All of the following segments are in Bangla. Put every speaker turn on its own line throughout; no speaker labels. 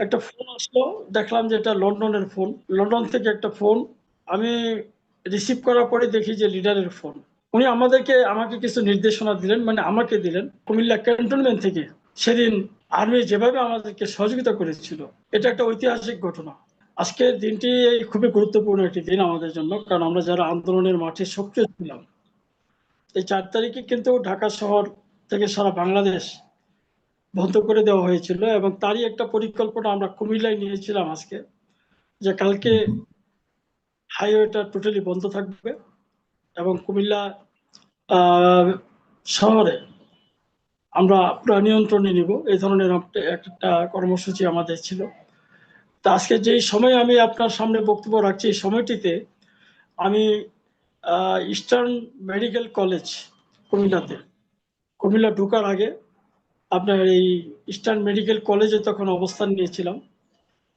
একটা ফোন আসলো, দেখলাম যে এটা লন্ডনের ফোন লন্ডন থেকে একটা ফোন আমি রিসিভ করার পরে দেখি যে লিডারের ফোন উনি আমাদেরকে, আমাকে কিছু নির্দেশনা দিলেন মানে আমাকে দিলেন কুমিল্লা ক্যান্টনমেন্ট থেকে। সেদিন আর্মি যেভাবে আমাদেরকে সহযোগিতা করেছিল, এটা একটা ঐতিহাসিক ঘটনা। আজকের দিনটি খুবই গুরুত্বপূর্ণ একটি দিন আমাদের জন্য, কারণ আমরা যারা আন্দোলনের মাঠে সক্রিয় ছিলাম, এই চার তারিখে কিন্তু ঢাকা শহর থেকে সারা বাংলাদেশ বন্ধ করে দেওয়া হয়েছিল এবং তারই একটা পরিকল্পনা আমরা কুমিল্লায় নিয়েছিলাম আজকে যে কালকে হাইওয়েটা টোটালি বন্ধ থাকবে এবং কুমিল্লা শহরে আমরা পুরো নিয়ন্ত্রণে নিব এই ধরনের একটা- একটা কর্মসূচি আমাদের ছিল। তা আজকে যেই সময় আমি আপনার সামনে বক্তব্য রাখছি এই সময়টিতে আমি ইস্টার্ন মেডিকেল কলেজ কুমিল্লাতে কুমিল্লা ঢোকার আগে আপনার এই ইস্টার্ন মেডিকেল কলেজে তখন অবস্থান নিয়েছিলাম।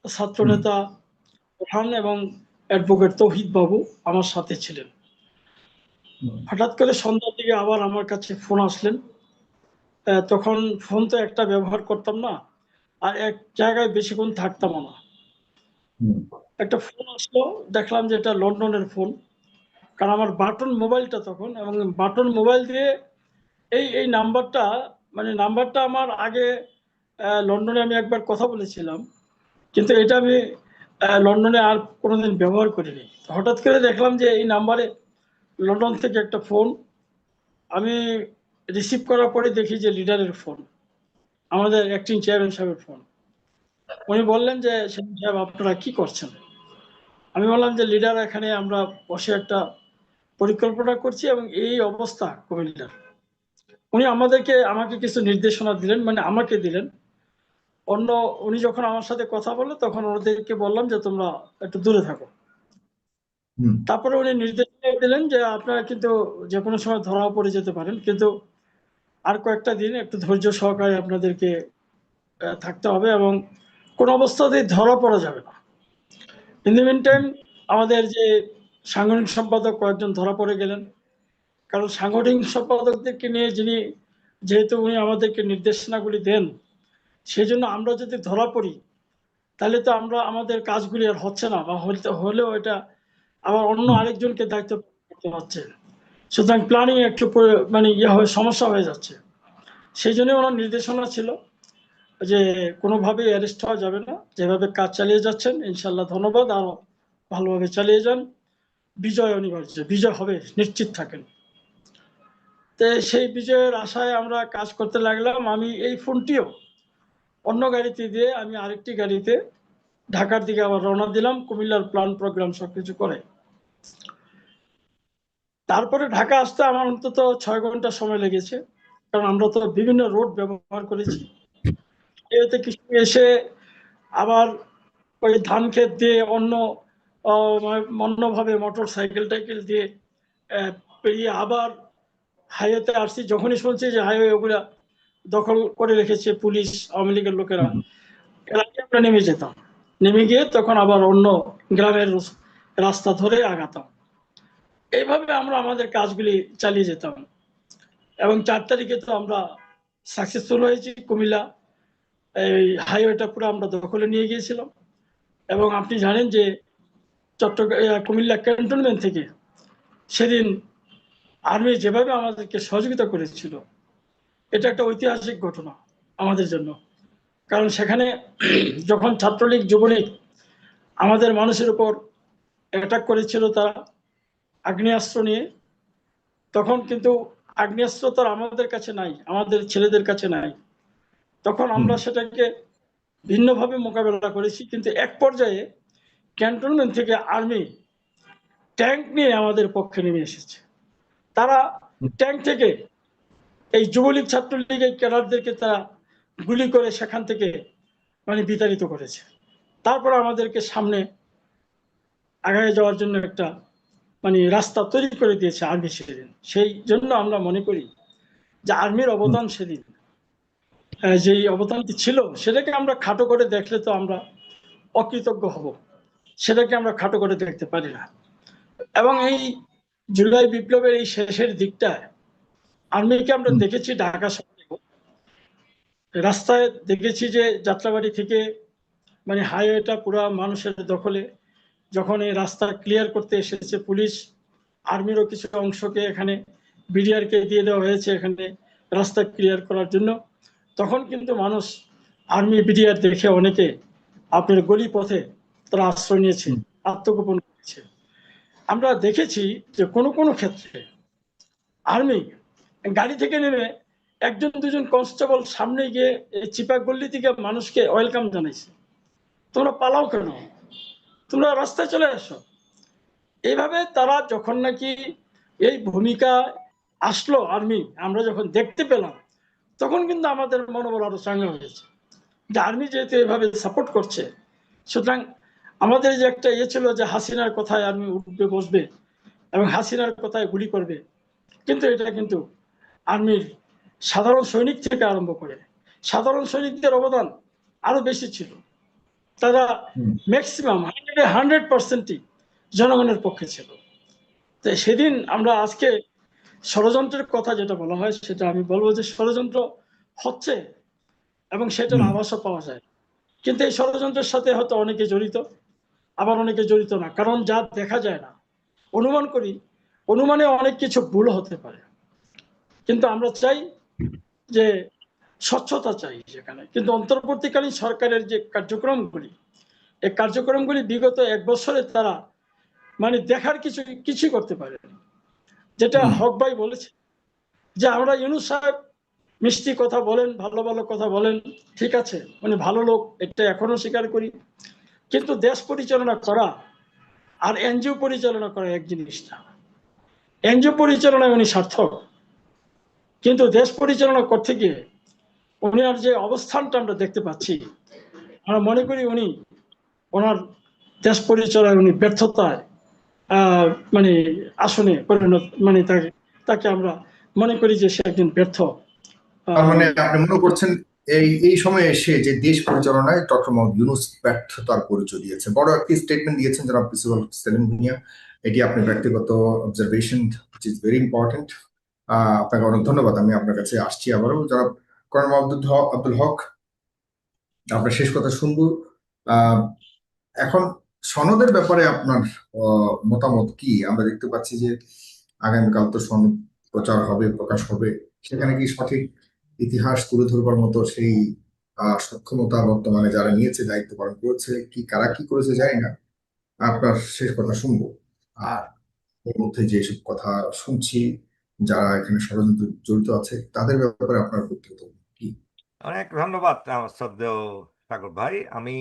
ছাত্রনেতা প্রধান এবং অ্যাডভোকেট তৌহিদ বাবু আমার সাথে ছিলেন। হঠাৎ করে সন্ধ্যার দিকে আবার আমার কাছে ফোন আসলেন। তখন ফোন তো একটা ব্যবহার করতাম না আর এক জায়গায় বেশিক্ষণ থাকতাম না। একটা ফোন আসলো দেখলাম যে এটা লন্ডনের ফোন। কারণ আমার বাটন মোবাইলটা তখন এবং বাটন মোবাইল দিয়ে এই এই নাম্বারটা মানে নাম্বারটা আমার আগে লন্ডনে আমি একবার কথা বলেছিলাম, কিন্তু এটা আমি লন্ডনে আর কোনোদিন ব্যবহার করিনি। হঠাৎ করে দেখলাম যে এই নাম্বারে লন্ডন থেকে একটা ফোন, আমি রিসিভ করার পরে দেখি যে লিডারের ফোন, আমাদের অ্যাক্টিং চেয়ারম্যান সাহেবের ফোন। উনি বললেন যে সেলিম সাহেব, আপনারা কি করছেন? আমি বললাম যে, লিডার, এখানে আমরা বসে একটা পরিকল্পনা করছি এবং এই অবস্থা কুমিল্লার উনি আমাদেরকে আমাকে কিছু নির্দেশনা দিলেন মানে আমাকে দিলেন। অন্য উনি যখন আমার সাথে কথা বলল তখন ওদেরকে বললাম যে তোমরা একটু দূরে থাকো। তারপরে উনি নির্দেশ দিলেন যে আপনারা কিন্তু যে কোনো সময় ধরাও পড়ে যেতে পারেন কিন্তু আর কয়েকটা দিন একটু ধৈর্য সহকারে আপনাদেরকে থাকতে হবে এবং কোনো অবস্থাতেই ধরা পড়া যাবে না। ইন দি মিন টাইম আমাদের যে সাংগঠনিক সম্পাদক কয়েকজন ধরা পড়ে গেলেন। কারণ সাংগঠনিক সম্পাদকদেরকে নিয়ে যিনি, যেহেতু উনি আমাদেরকে নির্দেশনাগুলি দেন সেই জন্য আমরা যদি ধরা পড়ি, তাহলে তো আমরা আমাদের কাজগুলি আর হচ্ছে না, বা হলে- হলেও এটা আবার অন্য আরেকজনকে দায়িত্ব করতে হচ্ছে। সুতরাং প্ল্যানিং একটু মানে ইয়ে হয়ে, সমস্যা হয়ে যাচ্ছে। সেই জন্য ওনার নির্দেশনা ছিল যে কোনোভাবেই অ্যারেস্ট হওয়া যাবে না। যেভাবে কাজ চালিয়ে যাচ্ছেন ইনশাল্লাহ ধন্যবাদ। আরও ভালোভাবে চালিয়ে যান। বিজয় অনিবার্য, বিজয় হবে, নিশ্চিত থাকেন। তো সেই বিজয়ের আশায় আমরা কাজ করতে লাগলাম। আমি এই ফোনটিও অন্য গাড়িতে দিয়ে আমি আরেকটি গাড়িতে ঢাকার দিকে আবার রওনা দিলাম, কুমিল্লার প্ল্যান প্রোগ্রাম সবকিছু করে। তারপরে ঢাকা আসতে আমার অন্তত ছয় ঘণ্টা সময় লেগেছে, কারণ আমরা তো বিভিন্ন রোড ব্যবহার করেছি। এতে কিছু এসে আবার ওই ধান ক্ষেত দিয়ে অন্য অন্যভাবে মোটর সাইকেল টাইকেল দিয়ে পেরিয়ে আবার হাইওয়েতে আসছি যখনই শুনছি যে হাইওয়ে ওগুলা দখল করে রেখেছে পুলিশ আওয়ামী লীগের লোকেরা এর আগে আমরা নেমে যেতাম। নেমে গিয়ে তখন আবার অন্য গ্রামের রাস্তা ধরে আগাতাম। এইভাবে আমরা আমাদের কাজগুলি চালিয়ে যেতাম। এবং চার তারিখে তো আমরা সাকসেসফুল হয়েছি কুমিল্লা। এই হাইওয়েটা পুরো আমরা দখলে নিয়ে গিয়েছিলাম। এবং আপনি জানেন যে চট্টগ্রাম কুমিল্লা ক্যান্টনমেন্ট থেকে সেদিন আর্মি যেভাবে আমাদেরকে সহযোগিতা করেছিল এটা একটা ঐতিহাসিক ঘটনা আমাদের জন্য। কারণ সেখানে যখন ছাত্রলীগ যুবলীগ আমাদের মানুষের উপর অ্যাটাক করেছিল তারা আগ্নেয়াস্ত্র নিয়ে তখন কিন্তু আগ্নেয়াস্ত্র তো আমাদের কাছে নাই আমাদের ছেলেদের কাছে নাই। তখন আমরা সেটাকে ভিন্নভাবে মোকাবেলা করেছি কিন্তু এক পর্যায়ে ক্যান্টনমেন্ট থেকে আর্মি ট্যাঙ্ক নিয়ে আমাদের পক্ষে নেমে এসেছে। তারা ট্যাঙ্ক থেকে এই যুবলীগ ছাত্রলীগের ক্যাডারদেরকে তারা গুলি করে সেখান থেকে মানে বিতাড়িত করেছে। তারপর আমাদেরকে সামনে আগায় যাওয়ার জন্য একটা মানে রাস্তা তৈরি করে দিয়েছে আর্মি সেদিন। সেই জন্য আমরা মনে করি যে আর্মির অবদান সেদিন যেই অবদানটি ছিল সেটাকে আমরা খাটো করে দেখলে তো আমরা অকৃতজ্ঞ হব। সেটাকে আমরা খাটো করে দেখতে পারি না। এবং এই জুলাই বিপ্লবের এই শেষের দিকটায় আর্মিকে আমরা দেখেছি ঢাকা শহরে। রাস্তায় দেখেছি যে যাত্রাবাড়ি থেকে মানে হাইওয়েটা পুরা মানুষের দখলে। যখন এই রাস্তা ক্লিয়ার করতে এসেছে পুলিশ আর্মিরও কিছু অংশকে এখানে বিডিআরকে দিয়ে দেওয়া হয়েছে এখানে রাস্তা ক্লিয়ার করার জন্য। তখন কিন্তু মানুষ আর্মি বিডিআর দেখে অনেকে আপনার গলি পথে তারা আশ্রয় নিয়েছে আত্মগোপন করেছে। আমরা দেখেছি যে কোনো কোনো ক্ষেত্রে আর্মি গাড়ি থেকে নেমে একজন দুজন কনস্টেবল সামনে গিয়ে এই চিপা গল্লি থেকে মানুষকে ওয়েলকাম জানাইছে। তোমরা পালাও কেন? তোমরা রাস্তায় চলে আসো। এইভাবে তারা যখন নাকি এই ভূমিকা আসলো আর্মি আমরা যখন দেখতে পেলাম, তখন কিন্তু আমাদের মনোবল আরও চাঙ্গা হয়েছে। যে আর্মি যেহেতু এভাবে সাপোর্ট করছে, সুতরাং আমাদের যে একটা ইয়ে ছিল যে হাসিনার কথায় আর্মি উঠবে বসবে এবং হাসিনার কথায় গুলি করবে। কিন্তু এটা কিন্তু আর্মির সাধারণ সৈনিক থেকে আরম্ভ করে সাধারণ সৈনিকদের অবদান আরও বেশি ছিল। তারা। ম্যাক্সিমাম হান্ড্রেডে হান্ড্রেড পার্সেন্টই জনগণের পক্ষে ছিল। তো সেদিন আমরা আজকে ষড়যন্ত্রের কথা যেটা বলা হয় সেটা আমি বলব যে ষড়যন্ত্র হচ্ছে এবং সেটার। আভাসও পাওয়া যায়। কিন্তু এই ষড়যন্ত্রের সাথে হয়তো অনেকে জড়িত। আবার অনেকে জড়িত না। কারণ যা দেখা যায় না অনুমান করি অনুমানে অনেক কিছু ভুল হতে পারে। কিন্তু আমরা চাই যে স্বচ্ছতা চাই সেখানে। কিন্তু অন্তর্বর্তীকালীন সরকারের যে কার্যক্রমগুলি এই কার্যক্রমগুলি বিগত এক বছরে তারা মানে দেখার কিছু কিছুই করতে পারে যেটা হক ভাই বলেছে যে আমরা ইউনুস সাহেব মিষ্টি কথা বলেন ভালো ভালো কথা বলেন ঠিক আছে? উনি ভালো লোক এটা এখনও স্বীকার করি। কিন্তু দেশ পরিচালনা করা আর এনজিও পরিচালনা করা এক জিনিস না। এনজিও পরিচালনায় উনি সার্থক। কিন্তু দেশ পরিচালনা করতে গিয়ে উনার যে অবস্থানটা আমরা দেখতে পাচ্ছি, আমরা মনে করি উনি ওনার দেশ পরিচালনায় উনি ব্যর্থতায় মানে আসনে পরিণত মানে তাকে তাকে আমরা মনে করি যে সে একজন ব্যর্থ।
মানে আপনি মনে করছেন এই এই সময়ে এসে যে দেশ পরিচালনায় ডক্টর মোহাম্মদ ইউনুস ব্যর্থতার পরিচয় দিয়েছে বড় একটি স্টেটমেন্ট দিয়েছেন যারা প্রিন্সিপাল সেলিম ভুঁইয়া। এটি আপনার ব্যক্তিগত observation which is very important আপনাকে অনেক ধন্যবাদ। আমি আপনার কাছে আসছি আবারও। যারা কর্ম আব্দুল হক আব্দুল হক, আপনার শেষ কথা শুনব। এখন সনদের ব্যাপারে আপনার মতামত কি? আমরা দেখতে পাচ্ছি যে আগামীকাল তো সনদ প্রচার হবে, প্রকাশ হবে। সেখানে কি সঠিক ইতিহাস তুলে ধরবার মতো সেই সক্ষমতা বর্তমানে যারা নিয়েছে, দায়িত্ব পালন করেছে, কি, কারা কি করেছে জানি না। আপনার শেষ কথা শুনব। আর এর মধ্যে যেসব কথা শুনছি, যারা এখানে ষড়যন্ত্র জড়িত আছে, তাদের ব্যাপারে আপনার ব্যক্তিগত কি?
অনেক ধন্যবাদ সাগর ভাই আমি